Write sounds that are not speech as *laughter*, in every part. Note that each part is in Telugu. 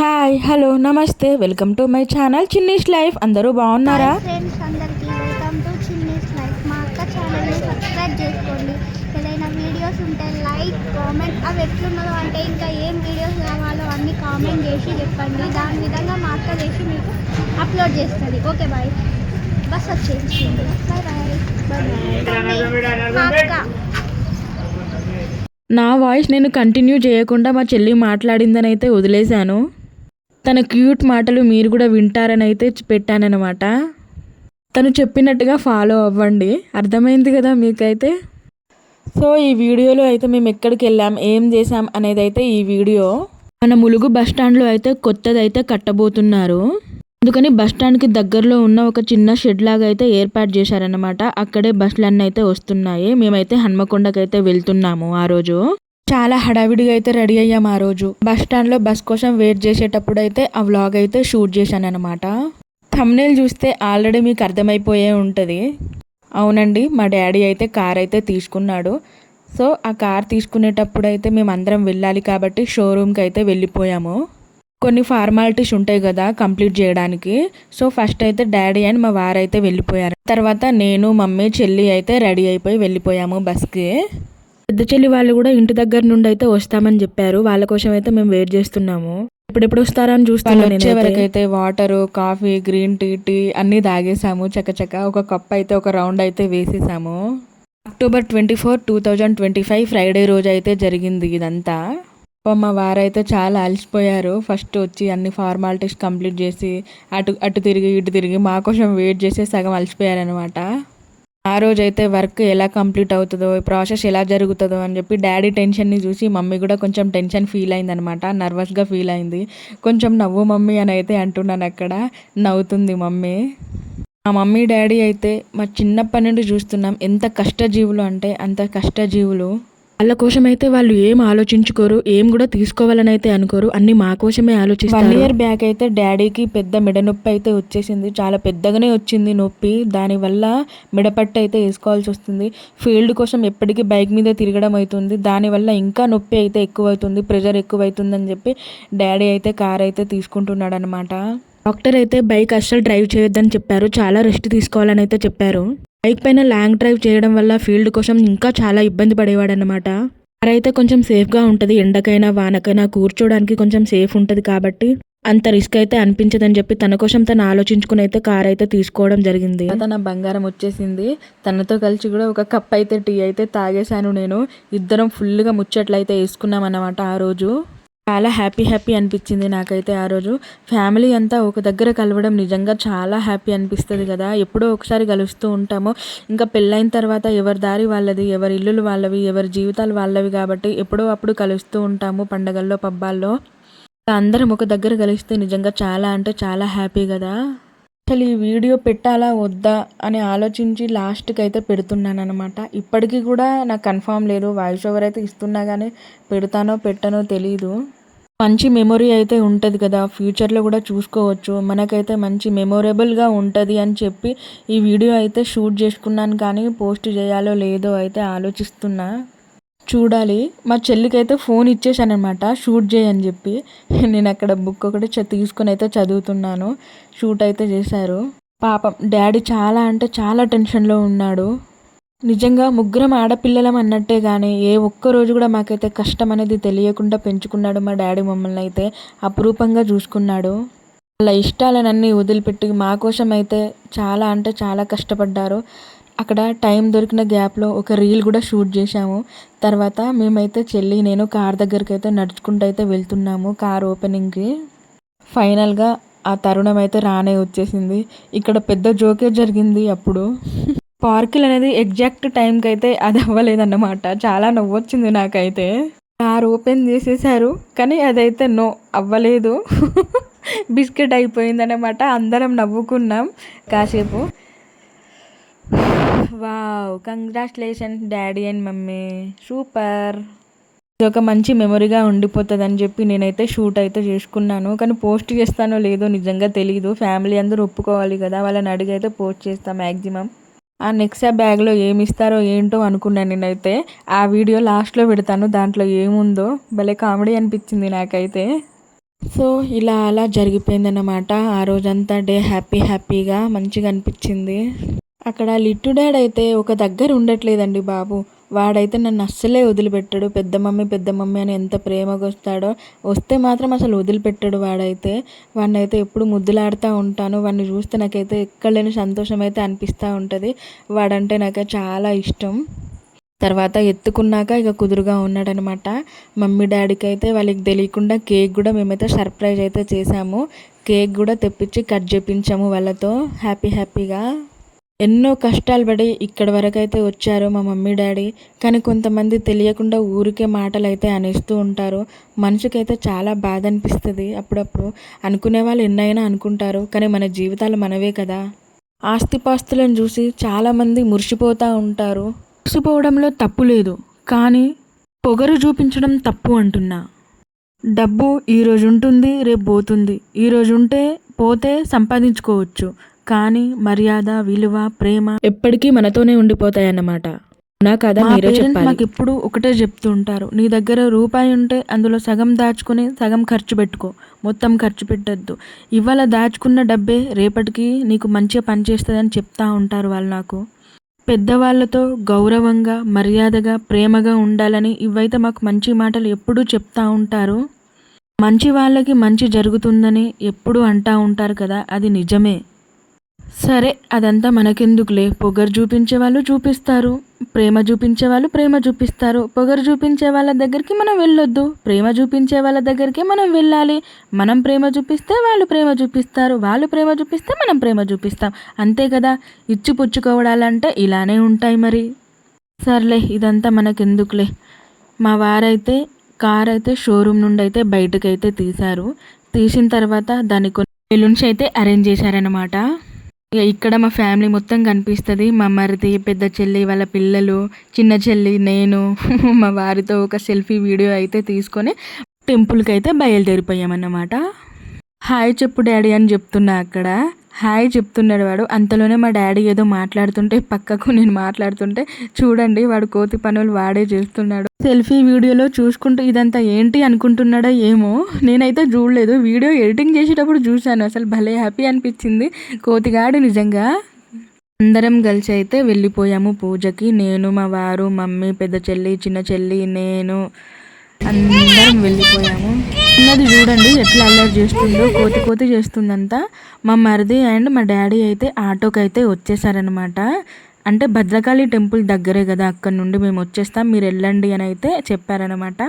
హాయ్ హలో నమస్తే welcome to my channel Chinni's life అందరూ బాగున్నారా? హాయ్ ఫ్రెండ్స్ అందరికీ వెల్కమ్ టు చిన్నీస్ లైఫ్ మా అక్క ఛానల్ని సబ్స్క్రైబ్ చేసుకోండి. ఏదైనా వీడియోస్ ఉంటే లైక్ కామెంట్ అవి ఎట్లున్నదో అంటే ఇంకా ఏం వీడియోస్ కావాలో అన్ని కామెంట్ చేసి చెప్పండి. దాని విధంగా మా అక్క చేసి మీకు అప్లోడ్ చేస్తుంది. ఓకే బాయ్ బస్ వచ్చేసి బాయ్ బాయ్ బాయ్ మా అక్క నా వాయిస్ నేను కంటిన్యూ చేయకుండా మా చెల్లి మాట్లాడిందని అయితే వదిలేశాను. తన క్యూట్ మాటలు మీరు కూడా వింటారని అయితే పెట్టానన్నమాట. తను చెప్పినట్టుగా ఫాలో అవ్వండి. అర్థమైంది కదా మీకైతే? సో ఈ వీడియోలో అయితే మేము ఎక్కడికి వెళ్ళాం? ఏం చేసాం అనేది అయితే ఈ వీడియో. మన ములుగు బస్ స్టాండ్లో అయితే కొత్తది అయితే కట్టబోతున్నారు. అందుకని బస్ స్టాండ్కి దగ్గరలో ఉన్న ఒక చిన్న షెడ్ లాగా అయితే ఏర్పాటు చేశారనమాట అక్కడే బస్సులన్నీ అయితే వస్తున్నాయి. మేమైతే హన్మకొండకైతే వెళ్తున్నాము ఆ రోజు. చాలా హడావిడిగా అయితే రెడీ అయ్యాం ఆ రోజు. బస్ స్టాండ్లో బస్ కోసం వెయిట్ చేసేటప్పుడు అయితే ఆ వ్లాగ్ అయితే షూట్ చేశాను అనమాట థమ్నేల్ చూస్తే ఆల్రెడీ మీకు అర్థమైపోయే ఉంటుంది. అవునండి మా డాడీ అయితే కార్ అయితే తీసుకున్నాడు. సో ఆ కార్ తీసుకునేటప్పుడు అయితే మేము అందరం వెళ్ళాలి కాబట్టి షోరూమ్కి అయితే వెళ్ళిపోయాము. కొన్ని ఫార్మాలిటీస్ ఉంటాయి కదా కంప్లీట్ చేయడానికి. సో ఫస్ట్ అయితే డాడీ అండ్ మా వారైతే వెళ్ళిపోయారు. తర్వాత నేను మమ్మీ చెల్లి అయితే రెడీ అయిపోయి వెళ్ళిపోయాము బస్కి. పెద్ద చెల్లి వాళ్ళు కూడా ఇంటి దగ్గర నుండి అయితే వస్తామని చెప్పారు. వాళ్ళ కోసం అయితే మేము వెయిట్ చేస్తున్నాము. ఎప్పుడెప్పుడు వస్తారని చూస్తాను వచ్చే వరకు అయితే water coffee green tea tea అన్ని తాగేసాము చకచక ఒక కప్ అయితే ఒక రౌండ్ అయితే వేసేసాము October twenty four two thousand twenty five Friday రోజు అయితే జరిగింది ఇదంతా. మా వారైతే చాలా అలసిపోయారు. ఫస్ట్ వచ్చి అన్ని ఫార్మాలిటీస్ కంప్లీట్ చేసి అటు అటు తిరిగి ఇటు తిరిగి మా కోసం వెయిట్ చేసి సగం అలసిపోయారనమాట ఆ రోజైతే వర్క్ ఎలా కంప్లీట్ అవుతుందో ప్రాసెస్ ఎలా జరుగుతుందో అని చెప్పి డాడీ టెన్షన్ని చూసి మమ్మీ కూడా కొంచెం టెన్షన్ ఫీల్ అయింది అనమాట నర్వస్గా ఫీల్ అయింది. కొంచెం నవ్వు మమ్మీ అని అయితే అంటున్నాను అక్కడ. నవ్వుతుంది మమ్మీ. మా మమ్మీ డాడీ అయితే మా చిన్నప్పటి నుండి చూస్తున్నాం ఎంత కష్టజీవులు అంటే అంత కష్టజీవులు. వాళ్ళ కోసం అయితే వాళ్ళు ఏం ఆలోచించుకోరు ఏం కూడా తీసుకోవాలని అయితే అనుకోరు. అన్ని మా కోసమే ఆలోచిస్తారు. వన్ ఇయర్ బ్యాక్ అయితే డాడీకి పెద్ద మెడ నొప్పి అయితే వచ్చేసింది. చాలా పెద్దగానే వచ్చింది నొప్పి. దానివల్ల మెడపట్టు అయితే వేసుకోవాల్సి వస్తుంది. ఫీల్డ్ కోసం ఎప్పటికీ బైక్ మీద తిరగడం అవుతుంది. దానివల్ల ఇంకా నొప్పి అయితే ఎక్కువ అవుతుంది ప్రెషర్ ఎక్కువ అవుతుంది అని చెప్పి డాడీ అయితే కార్ అయితే తీసుకుంటున్నాడు అనమాట డాక్టర్ అయితే బైక్ అస్సలు డ్రైవ్ చేయొద్దని చెప్పారు. చాలా రెస్ట్ తీసుకోవాలని అయితే చెప్పారు. బైక్ పైన లాంగ్ డ్రైవ్ చేయడం వల్ల ఫీల్డ్ కోసం ఇంకా చాలా ఇబ్బంది పడేవాడు అనమాట కార్ అయితే కొంచెం సేఫ్గా ఉంటుంది. ఎండకైనా వానకైనా కూర్చోడానికి కొంచెం సేఫ్ ఉంటుంది కాబట్టి అంత రిస్క్ అయితే అనిపించదని చెప్పి తన కోసం తను ఆలోచించుకుని అయితే కార్ అయితే తీసుకోవడం జరిగింది. తన బంగారం వచ్చేసింది. తనతో కలిసి కూడా ఒక కప్ అయితే టీ అయితే తాగేశాను నేను. ఇద్దరం ఫుల్గా ముచ్చట్లు అయితే వేసుకున్నాం అన్నమాట ఆ రోజు. చాలా హ్యాపీ హ్యాపీ అనిపించింది నాకైతే ఆ రోజు. ఫ్యామిలీ అంతా ఒక దగ్గర కలవడం నిజంగా చాలా హ్యాపీ అనిపిస్తుంది కదా. ఎప్పుడో ఒకసారి కలుస్తూ ఉంటాము. ఇంకా పెళ్ళైన తర్వాత ఎవరి దారి వాళ్ళది ఎవరి ఇల్లులు వాళ్ళవి ఎవరి జీవితాలు వాళ్ళవి కాబట్టి ఎప్పుడో అప్పుడు కలుస్తూ ఉంటాము పండగల్లో పబ్బాల్లో. అందరం ఒక దగ్గర కలిస్తే నిజంగా చాలా అంటే చాలా హ్యాపీ కదా. అసలు ఈ వీడియో పెట్టాలా వద్దా అని ఆలోచించి లాస్ట్కి అయితే పెడుతున్నాను అనమాట ఇప్పటికీ కూడా నాకు కన్ఫామ్ లేదు వాయిస్ ఓవర్ అయితే ఇస్తున్నా కానీ పెడతానో పెట్టనో తెలీదు. మంచి మెమొరీ అయితే ఉంటుంది కదా ఫ్యూచర్లో కూడా చూసుకోవచ్చు. మనకైతే మంచి మెమొరబుల్గా ఉంటుంది అని చెప్పి ఈ వీడియో అయితే షూట్ చేసుకున్నాను కానీ పోస్ట్ చేయాలో లేదో అయితే ఆలోచిస్తున్నా. చూడాలి. మా చెల్లికైతే ఫోన్ ఇచ్చేసాను అనమాట షూట్ చేయని చెప్పి. నేను అక్కడ బుక్ ఒకటి తీసుకొని అయితే చదువుతున్నాను. షూట్ అయితే చేశారు. పాపం డాడీ చాలా అంటే చాలా టెన్షన్లో ఉన్నాడు. నిజంగా ముగ్గురం ఆడపిల్లలం అన్నట్టే కానీ ఏ ఒక్క రోజు కూడా మాకైతే కష్టం అనేది తెలియకుండా పెంచుకున్నాడు మా డాడీ మమ్మల్ని అయితే అపురూపంగా చూసుకున్నాడు. వాళ్ళ ఇష్టాలనన్నీ వదిలిపెట్టి మా కోసం అయితే చాలా అంటే చాలా కష్టపడ్డారు. అక్కడ టైం దొరికిన గ్యాప్లో ఒక రీల్ కూడా షూట్ చేశాము. తర్వాత మేమైతే చెల్లి నేను కార్ దగ్గరికి అయితే నడుచుకుంటూ అయితే వెళ్తున్నాము కార్ ఓపెనింగ్కి. ఫైనల్గా ఆ తరుణం అయితే రానే వచ్చేసింది. ఇక్కడ పెద్ద జోకే జరిగింది అప్పుడు. పార్కిల్ అనేది ఎగ్జాక్ట్ టైంకి అయితే అది అవ్వలేదన్నమాట. చాలా నవ్వొచ్చింది నాకైతే. కార్ ఓపెన్ చేసేసారు కానీ అదైతే నో అవ్వలేదు. *laughs* బిస్కెట్ అయిపోయిందన్నమాట. అందరం నవ్వుకున్నాం. కాసేపు wow congratulations daddy and mummy super ఇది ఒక మంచి మెమొరీగా ఉండిపోతుంది అని చెప్పి నేనైతే షూట్ అయితే చేసుకున్నాను. కానీ పోస్ట్ చేస్తానో లేదో నిజంగా తెలియదు ఫ్యామిలీ అందరూ ఒప్పుకోవాలి కదా వాళ్ళని అడిగి అయితే పోస్ట్ చేస్తాను మ్యాక్సిమం ఆ నెక్సా బ్యాగ్లో ఏమి ఇస్తారో ఏంటో అనుకున్నాను నేనైతే. ఆ వీడియో లాస్ట్లో పెడతాను దాంట్లో ఏముందో. భలే కామెడీ అనిపించింది నాకైతే. సో ఇలా అలా జరిగిపోయిందన్నమాట. ఆ రోజంతా డే హ్యాపీ హ్యాపీగా మంచిగా అనిపించింది. అక్కడ లిట్టు డాడ్ అయితే ఒక దగ్గర ఉండట్లేదండి బాబు. వాడైతే నన్ను అస్సలే వదిలిపెట్టాడు. పెద్ద మమ్మీ పెద్ద మమ్మీ అని ఎంత ప్రేమగా వస్తాడో వస్తే మాత్రం అసలు వదిలిపెట్టాడు వాడైతే. వాడిని అయితే ఎప్పుడు ముద్దులాడుతూ ఉంటాను. వాడిని చూస్తే నాకైతే ఎక్కడలేని సంతోషం అయితే అనిపిస్తూ ఉంటుంది. వాడంటే నాకు చాలా ఇష్టం. తర్వాత ఎత్తుకున్నాక ఇక కుదురుగా ఉన్నాడనమాట. మమ్మీ డాడీకి అయితే వాళ్ళకి తెలియకుండా కేక్ కూడా మేమైతే సర్ప్రైజ్ అయితే చేసాము కేక్ కూడా తెప్పించి కట్ చేపించాము వాళ్ళతో. హ్యాపీ హ్యాపీగా. ఎన్నో కష్టాలు పడి ఇక్కడి వరకు అయితే వచ్చారు మా మమ్మీ డాడీ. కానీ కొంతమంది తెలియకుండా ఊరికే మాటలు అయితే అనేస్తూ ఉంటారు. మనసుకైతే చాలా బాధ అనిపిస్తుంది అప్పుడప్పుడు. అనుకునే వాళ్ళు ఎన్నైనా అనుకుంటారు కానీ మన జీవితాలు మనవే కదా. ఆస్తిపాస్తులను చూసి చాలామంది మురిసిపోతూ ఉంటారు. మురిసిపోవడంలో తప్పు లేదు కానీ పొగరు చూపించడం తప్పు అంటున్నా. డబ్బు ఈరోజు ఉంటుంది రేపు పోతుంది. ఈరోజు ఉంటే పోతే సంపాదించుకోవచ్చు. కానీ మర్యాద విలువ ప్రేమ ఎప్పటికీ మనతోనే ఉండిపోతాయి అన్నమాట నా కదా మీరే చెప్పాలి. మాకు ఎప్పుడు ఒకటే చెప్తూ ఉంటారు నీ దగ్గర రూపాయి ఉంటే అందులో సగం దాచుకుని సగం ఖర్చు పెట్టుకో. మొత్తం ఖర్చు పెట్టద్దు. ఇవాళ దాచుకున్న డబ్బే రేపటికి నీకు మంచిగా పనిచేస్తుందని చెప్తా ఉంటారు వాళ్ళు నాకు. పెద్దవాళ్ళతో గౌరవంగా మర్యాదగా ప్రేమగా ఉండాలని ఇవైతే మాకు మంచి మాటలు ఎప్పుడూ చెప్తా ఉంటారు. మంచి వాళ్ళకి మంచి జరుగుతుందని ఎప్పుడూ అంటా ఉంటారు కదా అది నిజమే. సరే అదంతా మనకెందుకులే? పొగరు చూపించే వాళ్ళు చూపిస్తారు. ప్రేమ చూపించే వాళ్ళు ప్రేమ చూపిస్తారు. పొగరు చూపించే వాళ్ళ దగ్గరికి మనం వెళ్ళొద్దు. ప్రేమ చూపించే వాళ్ళ దగ్గరికి మనం వెళ్ళాలి. మనం ప్రేమ చూపిస్తే వాళ్ళు ప్రేమ చూపిస్తారు. వాళ్ళు ప్రేమ చూపిస్తే మనం ప్రేమ చూపిస్తాం. అంతే కదా? ఇచ్చి పుచ్చుకోవడాలంటే ఇలానే ఉంటాయి మరి. సర్లే ఇదంతా మనకెందుకులే? మా వారైతే కార్ అయితే షోరూమ్ నుండి అయితే బయటకైతే తీశారు. తీసిన తర్వాత దాని కొన్ని బెలూన్స్ అయితే అరేంజ్ చేశారనమాట ఇక్కడ మా ఫ్యామిలీ మొత్తం కనిపిస్తుంది. మా మరిది పెద్ద చెల్లి వాళ్ళ పిల్లలు చిన్న చెల్లి నేను *laughs* మా వారితో ఒక సెల్ఫీ వీడియో అయితే తీసుకొని టెంపుల్కి అయితే బయలుదేరిపోయామన్నమాట. హాయ్ చెప్పు డాడీ అని చెప్తున్నా అక్కడ. హాయ్ చెప్తున్నాడు వాడు. అంతలోనే మా డాడీ ఏదో మాట్లాడుతుంటే పక్కకు నేను మాట్లాడుతుంటే చూడండి వాడు కోతి పనులు వాడే చేస్తున్నాడు. సెల్ఫీ వీడియోలో చూసుకుంటూ ఇదంతా ఏంటి అనుకుంటున్నాడో ఏమో నేనైతే చూడలేదు. వీడియో ఎడిటింగ్ చేసేటప్పుడు చూశాను. అసలు భలే హ్యాపీ అనిపించింది. కోతిగాడు నిజంగా. అందరం కలిసి అయితే వెళ్ళిపోయాము పూజకి. నేను మా వారు మమ్మీ పెద్ద చెల్లి చిన్న చెల్లి నేను అందరం వెళ్ళిపోయాము. చిన్నది చూడండి ఎట్లా అల్లరి చేస్తుందో కోతి కోతి చేస్తుందంతా. మా మరిది అండ్ మా డాడీ అయితే ఆటోకి అయితే వచ్చేసారనమాట అంటే భద్రకాళి టెంపుల్ దగ్గరే కదా అక్కడ నుండి మేము వచ్చేస్తాం. మీరు వెళ్ళండి అని అయితే చెప్పారనమాట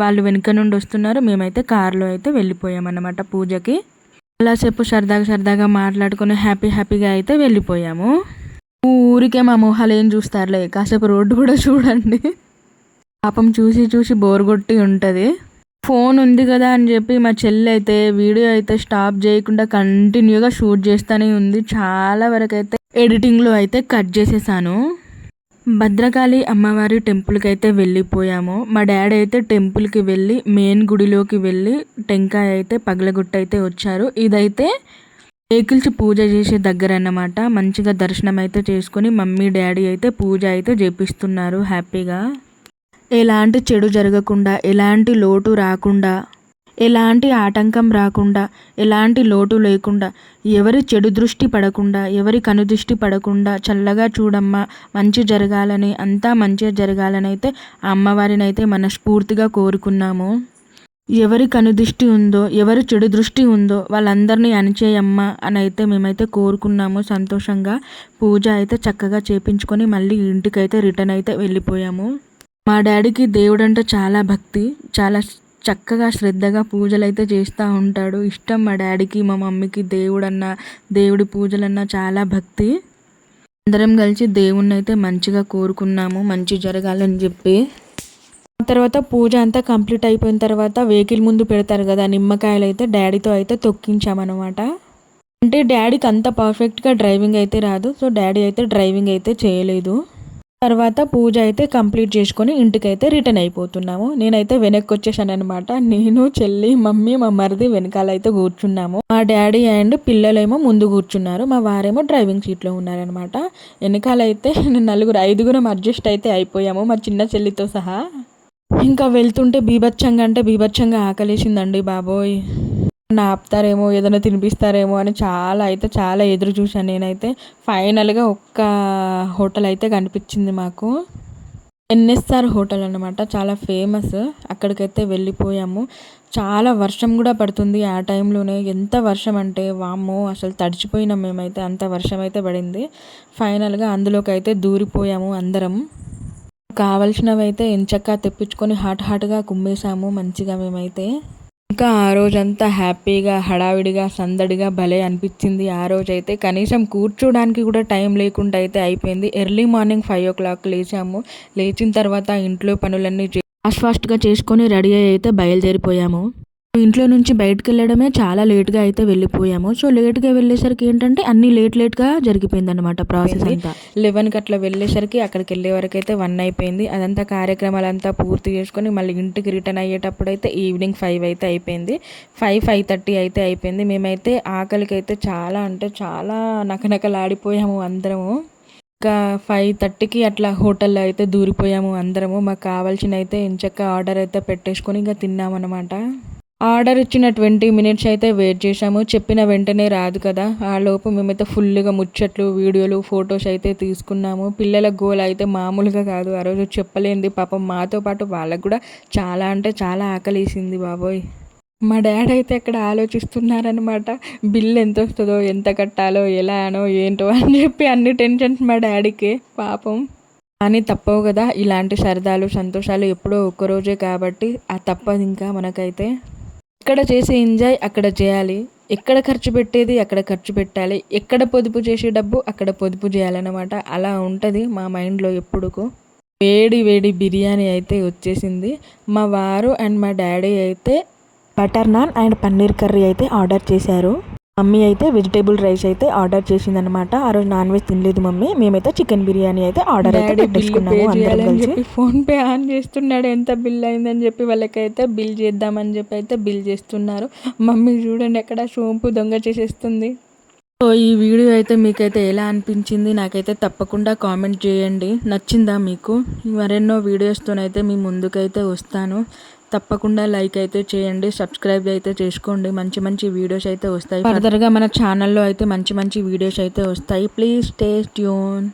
వాళ్ళు వెనుక నుండి వస్తున్నారు. మేమైతే కారులో అయితే వెళ్ళిపోయామన్నమాట పూజకి. అలాసేపు సరదాగా సరదాగా మాట్లాడుకొని హ్యాపీ హ్యాపీగా అయితే వెళ్ళిపోయాము. ఊరికే మా మొహాలు ఏం చూస్తారులే కాసేపు రోడ్డు కూడా చూడండి. పాపం చూసి చూసి బోర్ కొట్టి ఉంటుంది. ఫోన్ ఉంది కదా అని చెప్పి మా చెల్లి అయితే వీడియో అయితే స్టాప్ చేయకుండా కంటిన్యూగా షూట్ చేస్తూనే ఉంది. చాలా వరకు అయితే ఎడిటింగ్లో అయితే కట్ చేసేసాను. భద్రకాళి అమ్మవారి టెంపుల్కి అయితే వెళ్ళిపోయాము. మా డాడీ అయితే టెంపుల్కి వెళ్ళి మెయిన్ గుడిలోకి వెళ్ళి టెంకాయ అయితే పగలగొట్టి అయితే వచ్చారు. ఇదైతే వెహికల్స్ పూజ చేసే దగ్గర అన్నమాట. మంచిగా దర్శనం అయితే చేసుకొని మమ్మీ డాడీ అయితే పూజ అయితే చేపిస్తున్నారు హ్యాపీగా. ఎలాంటి చెడు జరగకుండా ఎలాంటి లోటు రాకుండా ఎలాంటి ఆటంకం రాకుండా ఎలాంటి లోటు లేకుండా ఎవరి చెడు దృష్టి పడకుండా ఎవరి కనుదృష్టి పడకుండా చల్లగా చూడమ్మా మంచి జరగాలని అంతా మంచిగా జరగాలని అయితే ఆ అమ్మవారిని అయితే మనస్ఫూర్తిగా కోరుకున్నాము. ఎవరి కనుదృష్టి ఉందో ఎవరి చెడు దృష్టి ఉందో వాళ్ళందరినీ అణిచేయమ్మా అని అయితే మేమైతే కోరుకున్నాము సంతోషంగా. పూజ అయితే చక్కగా చేపించుకొని మళ్ళీ ఇంటికైతే రిటర్న్ అయితే వెళ్ళిపోయాము. మా డాడీకి దేవుడంటే చాలా భక్తి చాలా చక్కగా శ్రద్ధగా పూజలు అయితే చేస్తూ ఉంటాడు. ఇష్టం మా డాడీకి మా మమ్మీకి దేవుడన్న దేవుడి పూజలన్నా చాలా భక్తి. అందరం కలిసి దేవుణ్ణి అయితే మంచిగా కోరుకున్నాము. మంచి జరగాలని చెప్పి. ఆ తర్వాత పూజ అంతా కంప్లీట్ అయిపోయిన తర్వాత వెహికల్ ముందు పెడతారు కదా నిమ్మకాయలు అయితే డాడీతో అయితే తొక్కించామన్నమాట. అంటే డాడీకి అంత పర్ఫెక్ట్గా డ్రైవింగ్ అయితే రాదు. సో డాడీ అయితే డ్రైవింగ్ అయితే చేయలేదు. తర్వాత పూజ అయితే కంప్లీట్ చేసుకొని ఇంటికైతే రిటర్న్ అయిపోతున్నాము. నేనైతే వెనక్కి వచ్చేసాను అనమాట నేను చెల్లి మమ్మీ మా మరిది వెనకాల అయితే కూర్చున్నాము. మా డాడీ అండ్ పిల్లలేమో ముందు కూర్చున్నారు. మా వారేమో డ్రైవింగ్ సీట్లో ఉన్నారనమాట వెనకాల అయితే *laughs* నలుగురు ఐదుగురం అడ్జస్ట్ అయితే అయిపోయాము మా చిన్న చెల్లితో సహా. ఇంకా వెళ్తుంటే బీభత్సంగా అంటే బీభత్సంగా ఆకలేసిందండి బాబోయ్. ఆపుతారేమో ఏదైనా తినిపిస్తారేమో అని చాలా అయితే చాలా ఎదురు చూశాను నేనైతే. ఫైనల్గా ఒక్క హోటల్ అయితే కనిపించింది మాకు. ఎన్ఎస్ఆర్ హోటల్ అనమాట చాలా ఫేమస్. అక్కడికైతే వెళ్ళిపోయాము. చాలా వర్షం కూడా పడుతుంది ఆ టైంలోనే. ఎంత వర్షం అంటే వామ్మో అసలు తడిచిపోయినాం మేమైతే. అంత వర్షం అయితే పడింది. ఫైనల్గా అందులోకి అయితే దూరిపోయాము అందరం. కావలసినవి అయితే ఎంచక్కా తెప్పించుకొని హాట్ హాట్గా కుమ్మేసాము మంచిగా మేమైతే. ఇంకా ఆ రోజంతా హ్యాపీగా హడావిడిగా సందడిగా భలే అనిపించింది. ఆ రోజైతే కనీసం కూర్చోడానికి కూడా టైం లేకుండా అయితే అయిపోయింది. Early morning five o'clock లేచాము. లేచిన తర్వాత ఇంట్లో పనులన్నీ ఫాస్ట్ ఫాస్ట్గా చేసుకొని రెడీ అయితే బయలుదేరిపోయాము. ఇంట్లో నుంచి బయటకు వెళ్ళడమే చాలా లేట్గా అయితే వెళ్ళిపోయాము. సో లేట్గా వెళ్ళేసరికి ఏంటంటే అన్ని లేట్ లేట్గా జరిగిపోయింది అనమాట ప్రాసెస్ అంతా. లెవెన్కి అట్లా వెళ్ళేసరికి అక్కడికి వెళ్ళే వరకు అయితే వన్ అయిపోయింది. అదంతా కార్యక్రమాలంతా పూర్తి చేసుకొని మళ్ళీ ఇంటికి రిటర్న్ అయ్యేటప్పుడు అయితే ఈవినింగ్ ఫైవ్ అయితే అయిపోయింది. ఫైవ్ ఫైవ్ థర్టీ అయితే అయిపోయింది. మేమైతే ఆకలికి అయితే చాలా అంటే చాలా నకనకలాడిపోయాము అందరము. ఇంకా ఫైవ్ థర్టీకి అట్లా హోటల్లో అయితే దూరిపోయాము అందరము. మాకు కావాల్సిన అయితే ఎంచక్క ఆర్డర్ అయితే పెట్టేసుకొని ఇంకా తిన్నామన్నమాట. ఆర్డర్ ఇచ్చిన ట్వంటీ మినిట్స్ అయితే వెయిట్ చేసాము చెప్పిన వెంటనే రాదు కదా. ఆ లోపు మేమైతే ఫుల్గా ముచ్చట్లు వీడియోలు ఫొటోస్ అయితే తీసుకున్నాము. పిల్లల గోల్ అయితే మామూలుగా కాదు. ఆ రోజు చెప్పలేంది. పాపం మాతో పాటు వాళ్ళకు కూడా చాలా అంటే చాలా ఆకలేసింది బాబోయ్. మా డాడీ అయితే అక్కడ ఆలోచిస్తున్నారనమాట బిల్ ఎంత వస్తుందో ఎంత కట్టాలో ఎలా అనో ఏంటో అని చెప్పి అన్ని టెన్షన్స్ మా డాడీకి. పాపం. కానీ తప్పవు కదా. ఇలాంటి సరదాలు సంతోషాలు ఎప్పుడో ఒక్కరోజే కాబట్టి ఆ తప్పదు ఇంకా మనకైతే. ఇక్కడ చేసే ఎంజాయ్ అక్కడ చేయాలి. ఎక్కడ ఖర్చు పెట్టేది అక్కడ ఖర్చు పెట్టాలి. ఎక్కడ పొదుపు చేసే డబ్బు అక్కడ పొదుపు చేయాలన్నమాట. అలా ఉంటుంది మా మైండ్లో ఎప్పుడుకు. వేడి వేడి బిర్యానీ అయితే వచ్చేసింది. మా వారు అండ్ మా డాడీ అయితే butter naan and paneer curry అయితే ఆర్డర్ చేశారు. మమ్మీ అయితే వెజిటేబుల్ రైస్ అయితే ఆర్డర్ చేసింది అనమాట ఆ రోజు నాన్ వెజ్ తినలేదు మమ్మీ. మేమైతే చికెన్ బిర్యానీ అయితే ఆర్డర్ అయితే కలిసి. ఫోన్ పే ఆన్ చేస్తున్నాడు. ఎంత బిల్ అయిందని చెప్పి వాళ్ళకైతే బిల్ చేద్దామని చెప్పి అయితే బిల్ చేస్తున్నారు. మమ్మీ చూడండి ఎక్కడ సోంపు దొంగ చేసేస్తుంది. సో ఈ వీడియో అయితే మీకైతే ఎలా అనిపించింది నాకైతే తప్పకుండా కామెంట్ చేయండి. నచ్చిందా మీకు? మరెన్నో వీడియోస్తోనైతే మీ ముందుకైతే వస్తాను. తప్పకుండా లైక్ అయితే చేయండి సబ్స్క్రైబ్ అయితే చేసుకోండి. మంచి మంచి వీడియోస్ అయితే వస్తాయి. ఫర్దర్గా మన ఛానల్లో అయితే మంచి మంచి వీడియోస్ అయితే వస్తాయి. Please stay tune.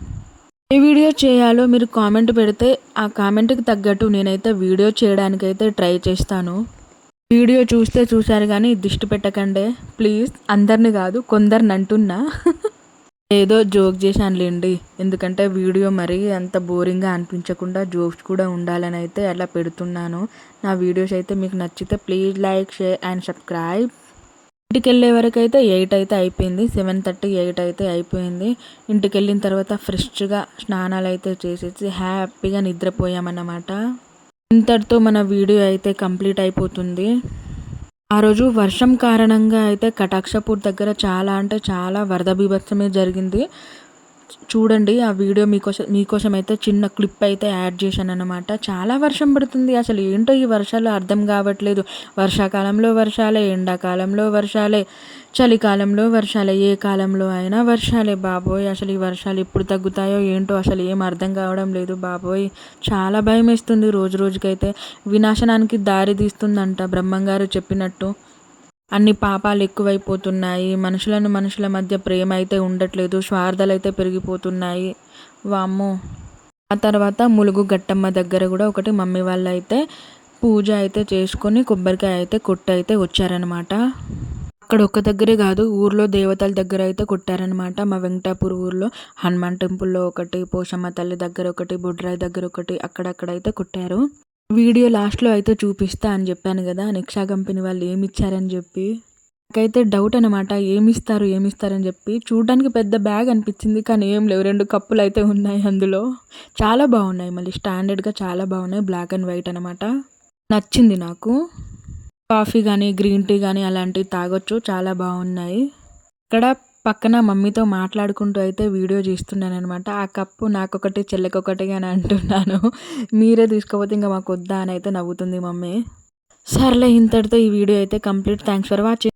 A video చేయాలో మీరు కామెంట్ పెడితే ఆ కామెంట్కి తగ్గట్టు నేనైతే వీడియో చేయడానికైతే ట్రై చేస్తాను. వీడియో చూస్తే చూశారు కానీ దిష్టి పెట్టకండి. ప్లీజ్ అందరిని కాదు కొందరిని అంటున్నా. *laughs* ఏదో జోక్ చేశానులేండి. ఎందుకంటే వీడియో మరీ అంత బోరింగ్గా అనిపించకుండా జోక్స్ కూడా ఉండాలని అయితే అలా పెడుతున్నాను. నా వీడియోస్ అయితే మీకు నచ్చితే please like share and subscribe. ఇంటికి వెళ్ళే వరకు అయితే ఎయిట్ అయితే అయిపోయింది. సెవెన్ థర్టీ ఎయిట్ అయితే అయిపోయింది. ఇంటికి వెళ్ళిన తర్వాత ఫ్రెష్గా స్నానాలు అయితే చేసేసి హ్యాపీగా నిద్రపోయామన్నమాట. ఇంతటితో మన వీడియో అయితే కంప్లీట్ అయిపోతుంది. ఆ రోజు వర్షం కారణంగా అయితే కటాక్షపూర్ దగ్గర చాలా అంటే చాలా వరద బీభత్సమే జరిగింది. చూడండి ఆ వీడియో మీకోసం మీకోసం అయితే చిన్న క్లిప్ అయితే యాడ్ చేశాను అనమాట చాలా వర్షం పడుతుంది. అసలు ఏంటో ఈ వర్షాలు అర్థం కావట్లేదు. వర్షాకాలంలో వర్షాలే ఎండాకాలంలో వర్షాలే చలికాలంలో వర్షాలే ఏ కాలంలో అయినా వర్షాలే. బాబోయ్ అసలు ఈ వర్షాలు ఎప్పుడు తగ్గుతాయో ఏంటో అసలు ఏం అర్థం కావడం లేదు బాబోయ్. చాలా భయం వేస్తుంది రోజు రోజుకైతే. వినాశనానికి దారి తీస్తుందంట బ్రహ్మంగారు చెప్పినట్టు. అన్ని పాపాలు ఎక్కువైపోతున్నాయి. మనుషులను మనుషుల మధ్య ప్రేమ అయితే ఉండట్లేదు. స్వార్థలు అయితే పెరిగిపోతున్నాయి. వామ్మో. ఆ తర్వాత ములుగు గట్టమ్మ దగ్గర కూడా ఒకటి మమ్మీ వాళ్ళు అయితే పూజ అయితే చేసుకొని కొబ్బరికాయ అయితే కొట్టు అయితే వచ్చారనమాట అక్కడ ఒక్క దగ్గరే కాదు ఊర్లో దేవతల దగ్గర అయితే కొట్టారనమాట మా వెంకటాపూర్ ఊర్లో హనుమాన్ టెంపుల్లో ఒకటి పోషమ్మ తల్లి దగ్గర ఒకటి బుడ్రాయి దగ్గర ఒకటి అక్కడక్కడ అయితే కొట్టారు. వీడియో లాస్ట్లో అయితే చూపిస్తా అని చెప్పాను కదా నిక్షా కంపెనీ వాళ్ళు ఏమి ఇచ్చారని చెప్పి. నాకైతే డౌట్ అనమాట ఏమి ఇస్తారు ఏమి ఇస్తారని చెప్పి. చూడడానికి పెద్ద బ్యాగ్ అనిపించింది కానీ ఏం లేవు రెండు కప్పులు అయితే ఉన్నాయి అందులో. చాలా బాగున్నాయి మళ్ళీ స్టాండర్డ్గా చాలా బాగున్నాయి బ్లాక్ అండ్ వైట్ అనమాట నచ్చింది నాకు. కాఫీ కానీ గ్రీన్ టీ కానీ అలాంటివి తాగొచ్చు చాలా బాగున్నాయి. ఇక్కడ పక్కన మమ్మీతో మాట్లాడుకుంటూ అయితే వీడియో చేస్తున్నాను అనమాట ఆ కప్పు నాకొకటి చెల్లెకొకటి అని అంటున్నాను. మీరే తీసుకోపోతే ఇంకా మాకు వద్దా అని అయితే నవ్వుతుంది మమ్మీ. సర్లే ఇంతటితో ఈ వీడియో అయితే కంప్లీట్. Thanks for watching